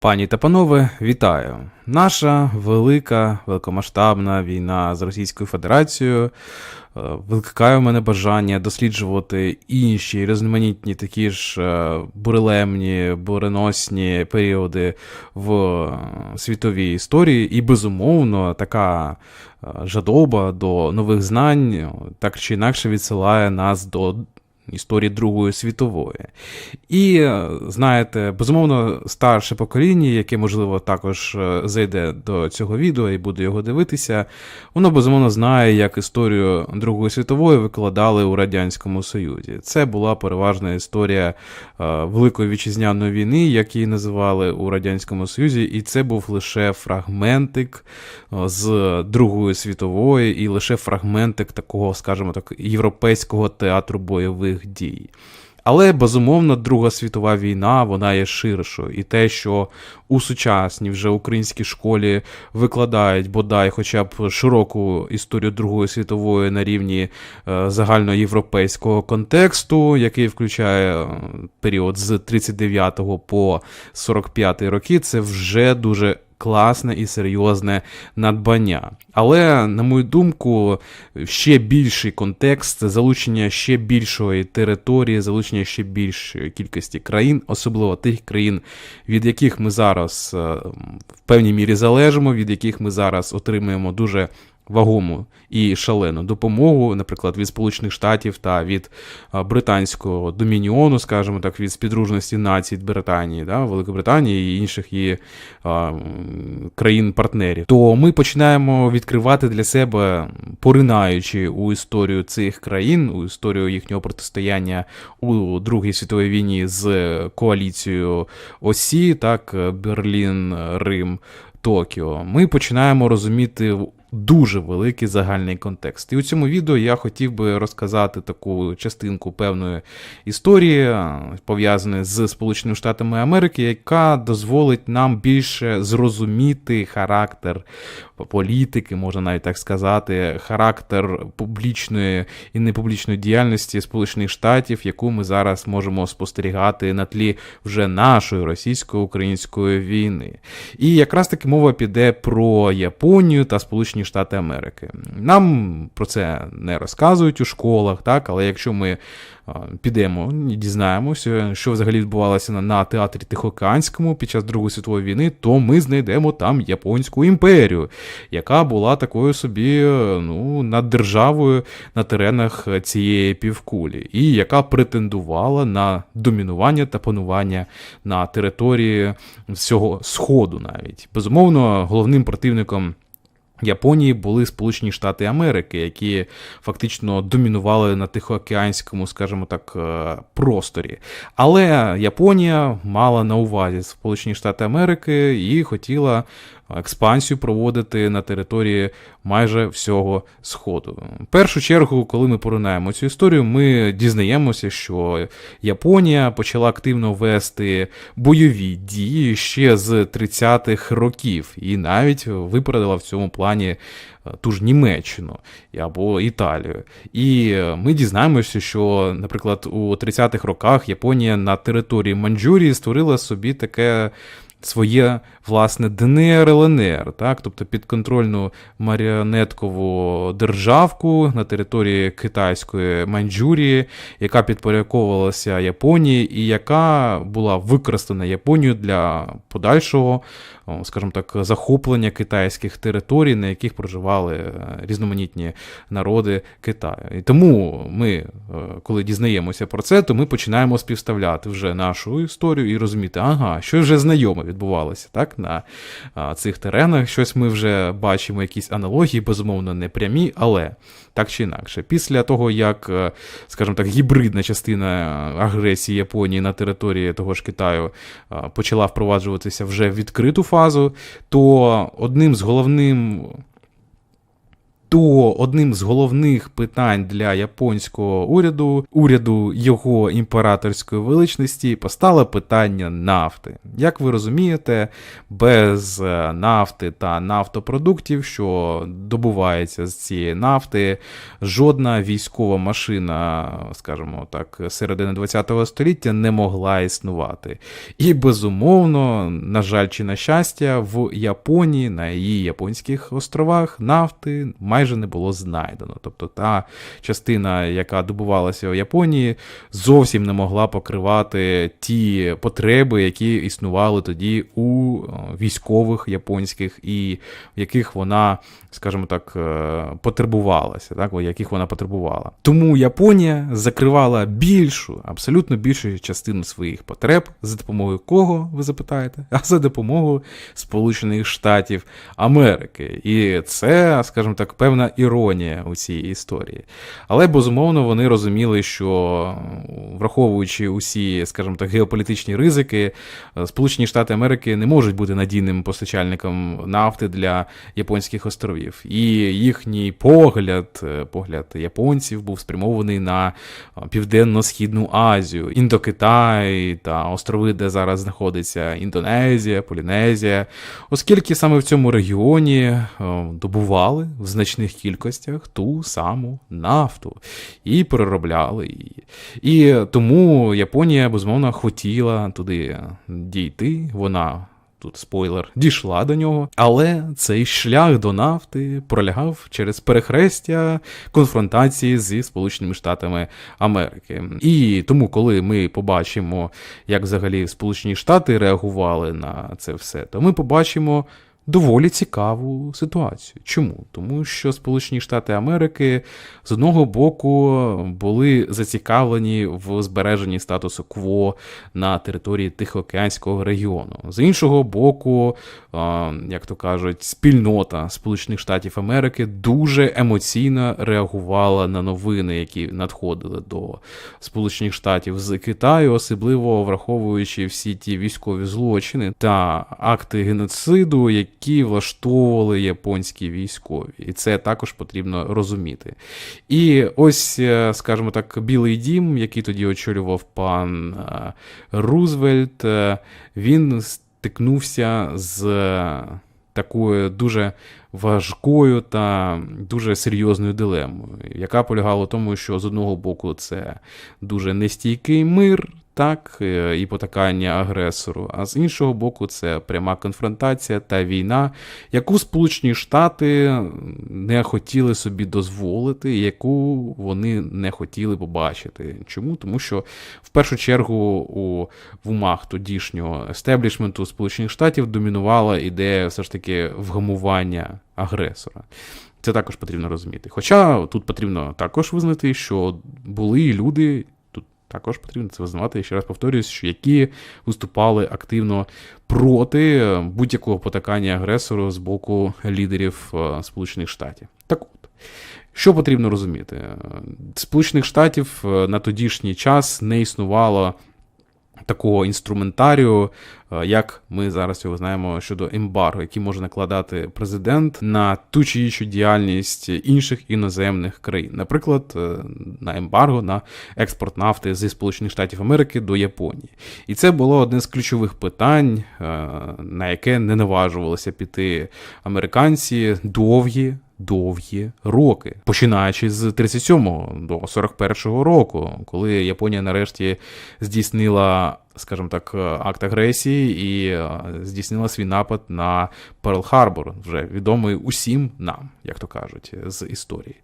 Пані та панове, вітаю! Наша велика, великомасштабна війна з Російською Федерацією е, викликає в мене бажання досліджувати інші різноманітні такі ж е, бурелемні, буреносні періоди в світовій історії, і безумовно така е, жадоба до нових знань так чи інакше відсилає нас до історії Другої світової. І е, знаєте, безумовно, старше покоління, яке, можливо, також е, зайде до цього відео і буде його дивитися, воно безумовно знає, як історію Другої світової викладали у Радянському Союзі. Це була переважна історія е, Великої вітчизняної війни, як її називали у Радянському Союзі, і це був лише фрагментик з Другої світової, і лише фрагментик такого, скажімо так, європейського театру бойових дій. Але безумовно, Друга світова війна вона є ширшою, і те, що у сучасній вже українській школі викладають бодай хоча б широку історію Другої світової на рівні е, загальноєвропейського контексту, який включає е, період з 39 по 45 роки, це вже дуже класне і серйозне надбання. Але, на мою думку, ще більший контекст, залучення ще більшої території, залучення ще більшої кількості країн, особливо тих країн, від яких ми зараз е, в певній мірі залежимо, від яких ми зараз отримуємо дуже вагому і шалену допомогу, наприклад, від Сполучених Штатів та від британського домініону, скажімо так, від співдружності націй Британії, да, Великобританії і інших її а, країн-партнерів, то ми починаємо відкривати для себе, поринаючи у історію цих країн, у історію їхнього протистояння у Другій світовій війні з коаліцією Осі, так, Берлін, Рим. Токіо, ми починаємо розуміти дуже великий загальний контекст. І у цьому відео я хотів би розказати таку частинку певної історії, пов'язаної з Сполученими Штатами Америки, яка дозволить нам більше зрозуміти характер політики, можна навіть так сказати, характер публічної і непублічної діяльності Сполучених Штатів, яку ми зараз можемо спостерігати на тлі вже нашої російсько-української війни. І якраз таки мова піде про Японію та Сполучені Штати Америки. Нам про це не розказують у школах, так, але якщо ми підемо і дізнаємося, що взагалі відбувалося на, на театрі Тихоокеанському під час Другої світової війни, то ми знайдемо там Японську імперію, яка була такою собі ну, над державою на теренах цієї півкулі, і яка претендувала на домінування та панування на території всього Сходу навіть. Безумовно, головним противником. Японії були Сполучені Штати Америки, які фактично домінували на Тихоокеанському, скажімо так, е, просторі. Але Японія мала на увазі Сполучені Штати Америки і хотіла експансію проводити на території майже всього Сходу. В першу чергу, коли ми поринаємо цю історію, ми дізнаємося, що Японія почала активно вести бойові дії ще з 30-х років, і навіть випередила в цьому плані е, ту ж Німеччину або Італію. І ми дізнаємося, що, наприклад, у 30-х роках Японія на території Маньчжурії створила собі таке своє власне ДНР ЛНР, так, тобто підконтрольну маріонеткову державку на території китайської Маньчжурії, яка підпорядковувалася Японії, і яка була використана Японією для подальшого, скажімо так, захоплення китайських територій, на яких проживали е, різноманітні народи Китаю. І тому ми, е, коли дізнаємося про це, то ми починаємо співставляти вже нашу історію і розуміти, ага, що вже знайоме відбувалося так, на цих теренах. Щось ми вже бачимо, якісь аналогії, безумовно, не прямі, але так чи інакше. Після того, як, е, скажімо так, гібридна частина агресії Японії на території того ж Китаю почала впроваджуватися вже в відкриту фазу, то одним з головним то одним з головних питань для японського уряду, уряду його імператорської величності, постало питання нафти. Як ви розумієте, без е, нафти та нафтопродуктів, що добувається з цієї нафти, жодна військова машина, скажімо так, середини ХХ століття не могла існувати. І безумовно, на жаль, чи на щастя, в Японії, на її японських островах нафти майже не було знайдено. Тобто та частина, яка добувалася у Японії, зовсім не могла покривати ті потреби, які існували тоді у військових японських, і в яких вона, скажімо так, е, потребувалася, так, в яких вона потребувала. Тому Японія закривала більшу, абсолютно більшу частину своїх потреб за допомогою кого, ви запитаєте? А за допомогою Сполучених Штатів Америки. І це, скажімо так, певна іронія у цій історії. Але безумовно вони розуміли, що враховуючи усі, скажімо так, геополітичні ризики, е, Сполучені Штати Америки не можуть бути надійним постачальником нафти для японських островів. І їхній погляд, е, погляд японців, був спрямований на е, південно-східну Азію, Індокитай та острови, де зараз знаходиться Індонезія, Полінезія, оскільки саме в цьому регіоні добували в значних кількостях ту саму нафту і переробляли її. І тому Японія, безумовно, хотіла туди дійти. Вона. Тут спойлер, дійшла до нього, але цей шлях до нафти пролягав через перехрестя конфронтації зі Сполученими Штатами Америки. І тому, коли ми побачимо, як взагалі Сполучені Штати реагували на це все, то ми побачимо доволі цікаву ситуацію. Чому? Тому що Сполучені Штати Америки з одного боку були зацікавлені в збереженні статусу КВО на території Тихоокеанського регіону. З іншого боку, як то кажуть, спільнота Сполучених Штатів Америки дуже емоційно реагувала на новини, які надходили до Сполучених Штатів з Китаю, особливо враховуючи всі ті військові злочини та акти геноциду, які які влаштовували японські військові, і це також потрібно розуміти. І ось, е, скажімо так, Білий Дім, який тоді очолював пан е, Рузвельт, е, він стикнувся з такою дуже важкою та дуже серйозною дилемою, яка полягала в тому, що з одного боку це дуже нестійкий мир так, е, і потакання агресору, а з іншого боку, це пряма конфронтація та війна, яку Сполучені Штати не хотіли собі дозволити, яку вони не хотіли побачити. Чому? Тому що в першу чергу у в умах тодішнього естеблішменту Сполучених Штатів домінувала ідея все ж таки вгамування агресора. Це також потрібно розуміти. Хоча тут потрібно також визнати, що були люди, також потрібно це визнавати, я ще раз повторююсь, що які виступали активно проти будь-якого потакання агресору з боку лідерів е, Сполучених Штатів. Так от, що потрібно розуміти? Сполучених Штатів е, на тодішній час не існувало такого інструментарію, як ми зараз його знаємо щодо ембарго, який може накладати президент на ту чи іншу діяльність інших іноземних країн, наприклад, е, на ембарго на експорт нафти зі Сполучених Штатів Америки до Японії. І це було одне з ключових питань, е, на яке не наважувалися піти американці довгі довгі роки, починаючи з 37-го до 41-го року, коли Японія нарешті здійснила, скажімо так, акт агресії і е, здійснила свій напад на Перл-Харбор, вже відомий усім нам, як то кажуть, з історії.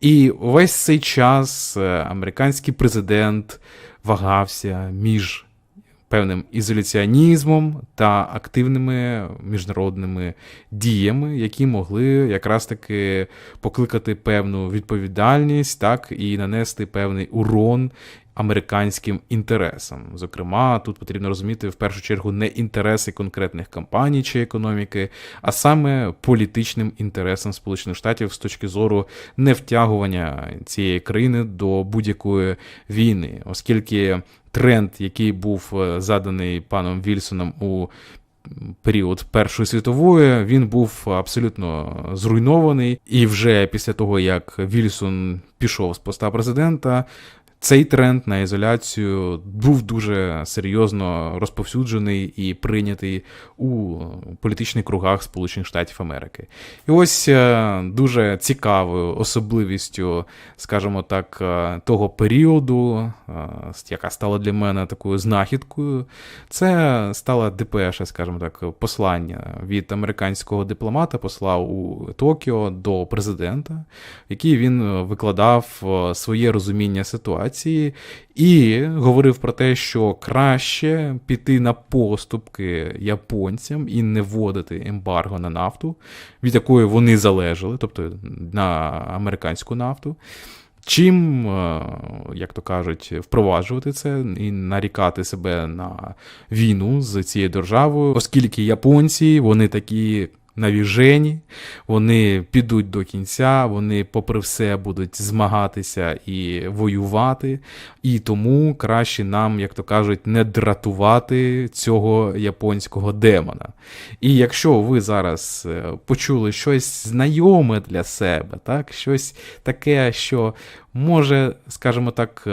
І весь цей час е, американський президент вагався між певним ізоляціонізмом та активними міжнародними діями, які могли якраз таки покликати певну відповідальність, так і нанести певний урон. Американським інтересам. Зокрема, тут потрібно розуміти в першу чергу не інтереси конкретних компаній чи економіки, а саме політичним інтересам Сполучених Штатів з точки зору невтягування цієї країни до будь-якої війни, оскільки тренд, який був е, заданий паном Вільсоном у період Першої світової він був абсолютно зруйнований, і вже після того, як Вільсон пішов з поста президента. Цей тренд на ізоляцію був дуже серйозно розповсюджений і прийнятий у політичних кругах Сполучених Штатів Америки. І ось е, дуже цікавою особливістю, скажімо так, е, того періоду, е, яка стала для мене такою знахідкою, це стала депеша, скажімо так, послання від американського дипломата, посла у Токіо до президента, в якій він викладав своє розуміння ситуації і говорив про те, що краще піти на поступки японцям і не вводити ембарго на нафту, від якої вони залежали, тобто на американську нафту. Чим, е, як то кажуть, впроваджувати це і нарікати себе на війну з цією державою, оскільки японці вони такі навіжені, вони підуть до кінця, вони, попри все, будуть змагатися і воювати, і тому краще нам, як то кажуть, не дратувати цього японського демона. І якщо ви зараз е, почули щось знайоме для себе, так, щось таке, що може, скажімо так, е,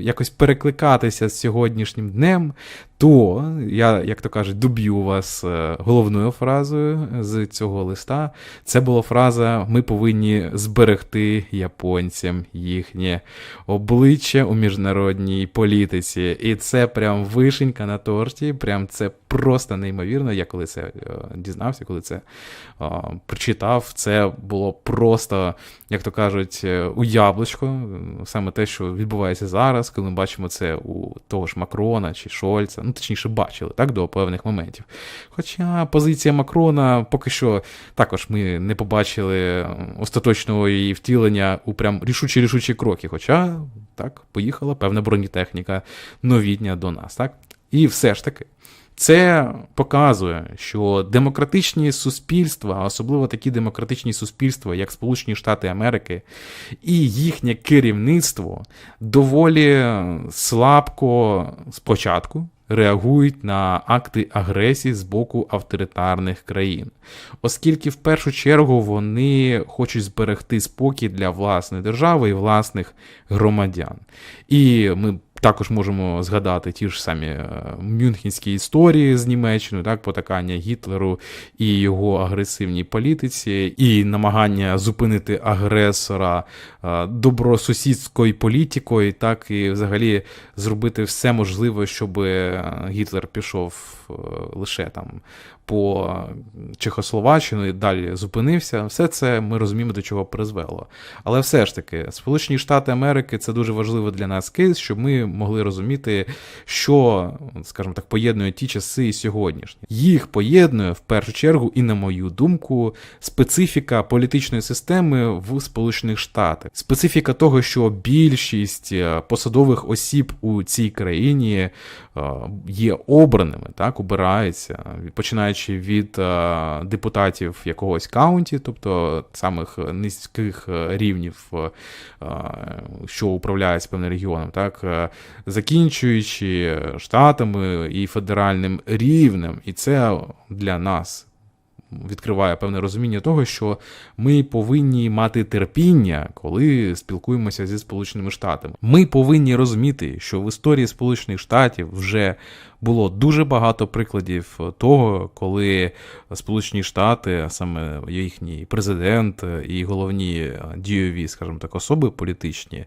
якось перекликатися з сьогоднішнім днем, то я, як то кажуть, доб'ю вас е, головною фразою з цього листа. Це була фраза: ми повинні зберегти японцям їхнє обличчя у міжнародній політиці. І це прям вишенька на торті. Прям це просто неймовірно. Я коли це е, дізнався, коли це прочитав, це було просто, як то кажуть, у яблучко. Саме те, що відбувається зараз, коли ми бачимо це у того ж Макрона чи Шольца. Ну, точніше, бачили так, до певних моментів. Хоча позиція Макрона поки що також ми не побачили остаточного її втілення у прям рішучі-рішучі кроки. Хоча так, поїхала певна бронетехніка новітня до нас. так? І все ж таки. Це показує, що демократичні суспільства, особливо такі демократичні суспільства, як Сполучені Штати Америки, і їхнє керівництво доволі слабко спочатку реагують на акти агресії з боку авторитарних країн, оскільки в першу чергу вони хочуть зберегти спокій для власної держави і власних громадян. І ми також можемо згадати ті ж самі е, мюнхенські історії з Німеччиною, так, потакання Гітлеру і його агресивній політиці, і намагання зупинити агресора е, добросусідською політикою, так і взагалі зробити все можливе, щоб е, Гітлер пішов лише там по Чехословаччину і далі зупинився. Все це ми розуміємо, до чого призвело. Але все ж таки, Сполучені Штати Америки це дуже важливо для нас кейс, щоб ми могли розуміти, що, скажімо так, поєднує ті часи і сьогоднішні. Їх поєднує в першу чергу, і на мою думку, специфіка політичної системи в Сполучених Штатах, специфіка того, що більшість е, посадових осіб у цій країні е, є обраними, так обираються, починаючи від е, депутатів якогось каунті, тобто самих низьких рівнів, що управляють певним регіоном, так закінчуючи штатами і федеральним рівнем, і це для нас. Відкриває певне розуміння того, що ми повинні мати терпіння, коли спілкуємося зі Сполученими Штатами. Ми повинні розуміти, що в історії Сполучених Штатів вже було дуже багато прикладів того, коли Сполучені Штати, а саме їхній президент і головні дійові, скажімо так, особи політичні,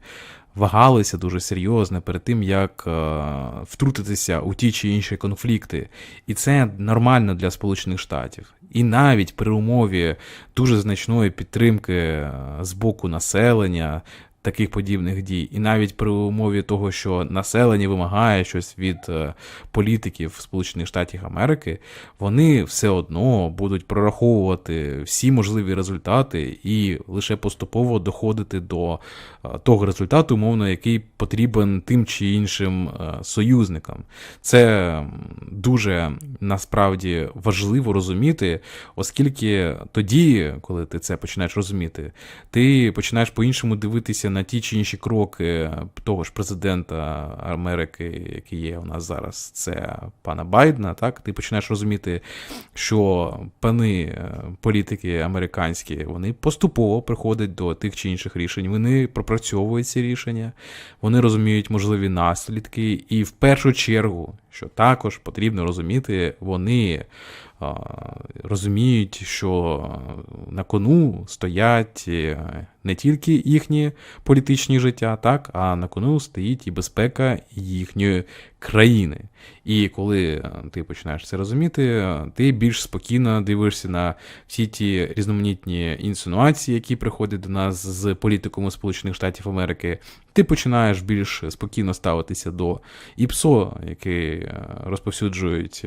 вагалися дуже серйозно перед тим, як е, втрутитися у ті чи інші конфлікти. І це нормально для Сполучених Штатів. І навіть при умові дуже значної підтримки е, з боку населення, таких подібних дій. І навіть при умові того, що населення вимагає щось від е, політиків Сполучених Штатів Америки, вони все одно будуть прораховувати всі можливі результати і лише поступово доходити до е, того результату, умовно, який потрібен тим чи іншим е, союзникам. Це дуже насправді важливо розуміти, оскільки тоді, коли ти це починаєш розуміти, ти починаєш по-іншому дивитися на ті чи інші кроки того ж президента Америки, який є у нас зараз, це пана Байдена, так ти починаєш розуміти, що пани е, політики американські вони поступово приходять до тих чи інших рішень. Вони пропрацьовують ці рішення, вони розуміють можливі наслідки, і в першу чергу, що також потрібно розуміти, вони розуміють, що на кону стоять е, не тільки їхні політичні життя, так, а на кону стоїть і безпека їхньої країни. І коли е, ти починаєш це розуміти, ти більш спокійно дивишся на всі ті різноманітні інсинуації, які приходять до нас з політиками Сполучених Штатів Америки. Ти починаєш більш спокійно ставитися до ІПСО, який е, розповсюджують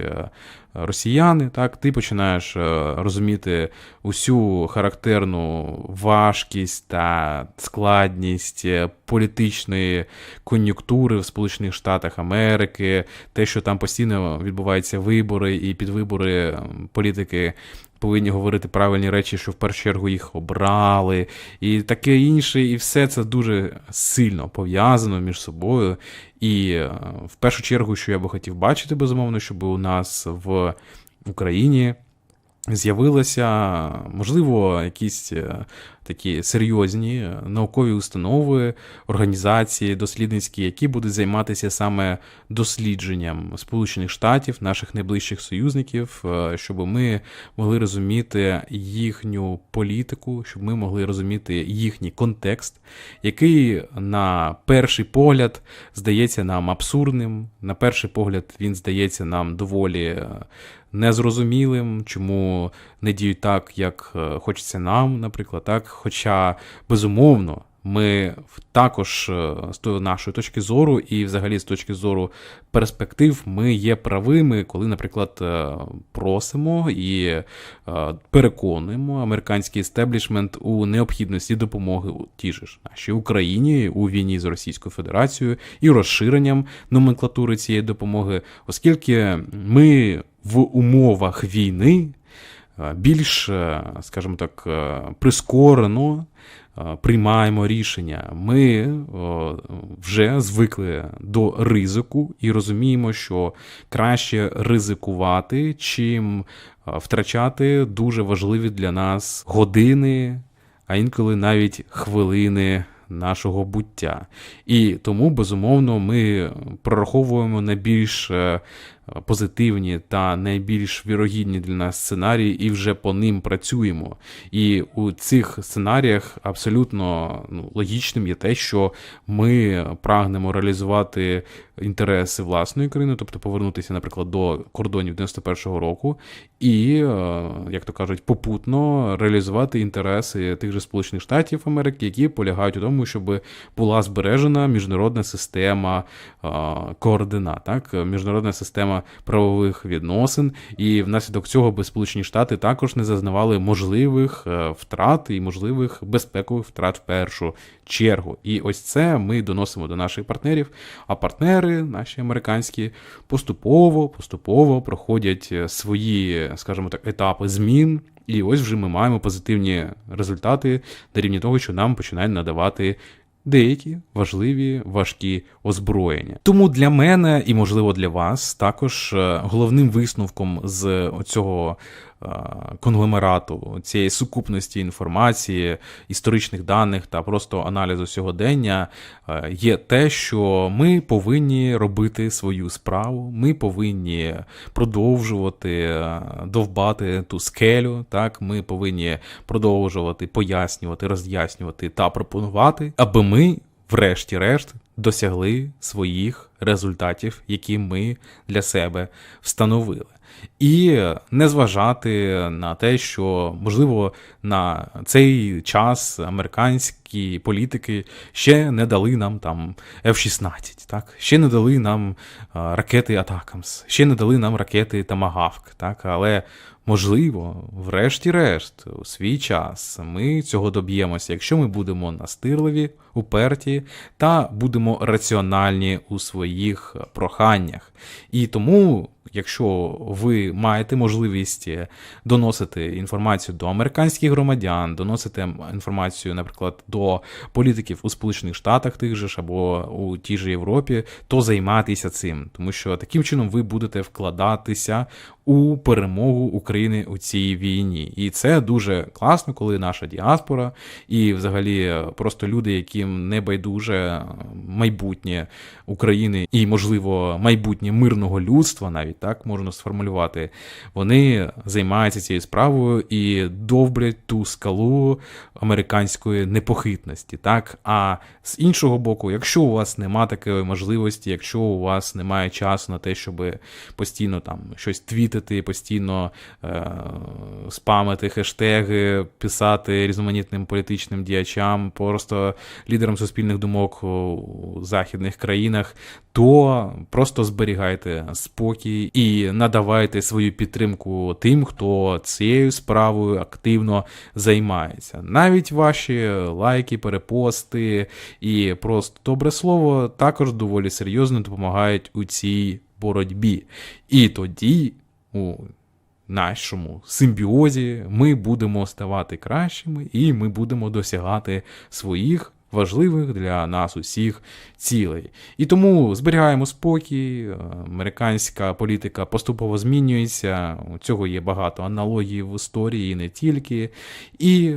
росіяни. Так, ти починаєш розуміти усю характерну важкість та складність е, політичної кон'юнктури в Сполучених Штатах Америки, те, що там постійно відбуваються вибори, і під вибори політики. Повинні говорити правильні речі, що в першу чергу їх обрали, і таке інше, і все це дуже сильно пов'язано між собою. І е, в першу чергу, що я би хотів бачити, безумовно, щоб у нас в Україні з'явилися, можливо, якісь е, такі серйозні е, наукові установи, організації дослідницькі, які будуть займатися саме дослідженням Сполучених Штатів, наших найближчих союзників, е, щоб ми могли розуміти їхню політику, щоб ми могли розуміти їхній контекст, який на перший погляд здається нам абсурдним. На перший погляд він здається нам доволі незрозумілим, чому не діють так, як е, хочеться нам, наприклад, так. Хоча безумовно. Ми також е, з нашої точки зору, і взагалі з точки зору перспектив, ми є правими, коли, наприклад, е, просимо і переконуємо американський естеблішмент у необхідності допомоги у тій ж нашій Україні у війні з Російською Федерацією і розширенням номенклатури цієї допомоги, оскільки ми в умовах війни е, більш, е, скажімо так, е, прискорено приймаємо рішення. Ми вже звикли до ризику і розуміємо, що краще ризикувати, чим втрачати дуже важливі для нас години, а інколи навіть хвилини. Нашого буття. І тому, безумовно, ми прораховуємо найбільш позитивні та найбільш вірогідні для нас сценарії, і вже по ним працюємо. І у цих сценаріях абсолютно ну, логічним є те, що ми прагнемо реалізувати інтереси власної країни, тобто повернутися, наприклад, до кордонів 91-го року, і, е, як то кажуть, попутно реалізувати інтереси тих же Сполучених Штатів Америки, які полягають у тому, щоб була збережена міжнародна система е, координат, так, міжнародна система правових відносин, і внаслідок цього би Сполучені Штати також не зазнавали можливих е, втрат і можливих безпекових втрат в першу чергу. І ось це ми доносимо до наших партнерів. А партнери, наші американські, поступово поступово проходять е, свої, скажімо так, етапи змін. І ось вже ми маємо позитивні результати на рівні того, що нам починають надавати деякі важливі важкі озброєння. Тому для мене і, можливо, для вас також е, головним висновком з цього конгломерату, цієї сукупності інформації, історичних даних та просто аналізу сьогодення е, є те, що ми повинні робити свою справу, ми повинні продовжувати е, довбати ту скелю. Так, ми повинні продовжувати пояснювати, роз'яснювати та пропонувати, аби ми, врешті-решт, досягли своїх результатів, які ми для себе встановили і не зважати на те, що можливо на цей час американські політики ще не дали нам там F-16, так? Ще не дали нам ракети Атакамс, ще не дали нам ракети Тамагавк, так? Але Можливо, врешті-решт, у свій час ми цього доб'ємося, якщо ми будемо настирливі, уперті та будемо раціональні у своїх проханнях. І тому, якщо ви маєте можливість доносити інформацію до американських громадян, доносити інформацію, наприклад, до політиків у Сполучених Штатах тих же ж або у тій же Європі, то займатися цим, тому що таким чином ви будете вкладатися у перемогу України у цій війні. І це дуже класно, коли наша діаспора і, взагалі, просто люди, яким не байдуже майбутнє України і, можливо, майбутнє мирного людства, навіть так можна сформулювати, вони займаються цією справою і довблять ту скалу американської непохитності. Так, а з іншого боку, якщо у вас нема такої можливості, якщо у вас немає часу на те, щоб постійно там щось твітити, постійно е- спамити хештеги, писати різноманітним політичним діячам, просто лідерам суспільних думок у західних країнах, то просто зберігайте спокій і надавайте свою підтримку тим, хто цією справою активно займається. Навіть ваші лайки, перепости і просто добре слово також доволі серйозно допомагають у цій боротьбі. І тоді у нашому симбіозі ми будемо ставати кращими і ми будемо досягати своїх. Важливих для нас усіх цілей. І тому зберігаємо спокій, американська політика поступово змінюється, у цього є багато аналогій в історії, і не тільки. І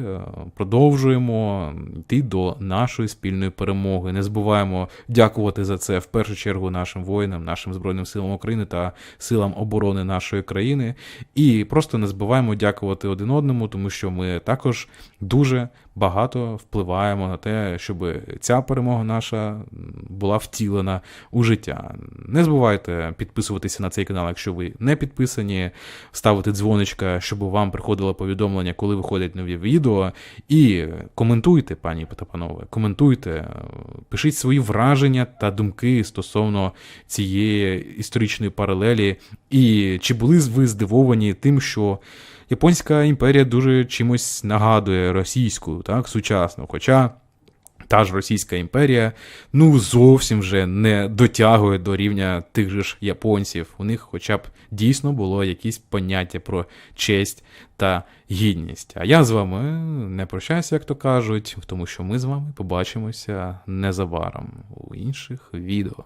продовжуємо йти до нашої спільної перемоги. Не забуваємо дякувати за це в першу чергу нашим воїнам, нашим Збройним силам України та силам оборони нашої країни. І просто не забуваємо дякувати один одному, тому що ми також дуже багато впливаємо на те, щоб ця перемога наша була втілена у життя. Не забувайте підписуватися на цей канал, якщо ви не підписані, ставити дзвоничка, щоб вам приходило повідомлення, коли виходять нові відео. І коментуйте, пані та панове, коментуйте, пишіть свої враження та думки стосовно цієї історичної паралелі. І чи були ви здивовані тим, що. Японська імперія дуже чимось нагадує російську, так, сучасну. Хоча та ж Російська імперія ну зовсім вже не дотягує до рівня тих же ж японців. У них хоча б дійсно було якісь поняття про честь та гідність. А я з вами не прощаюся, як то кажуть, тому що ми з вами побачимося незабаром у інших відео.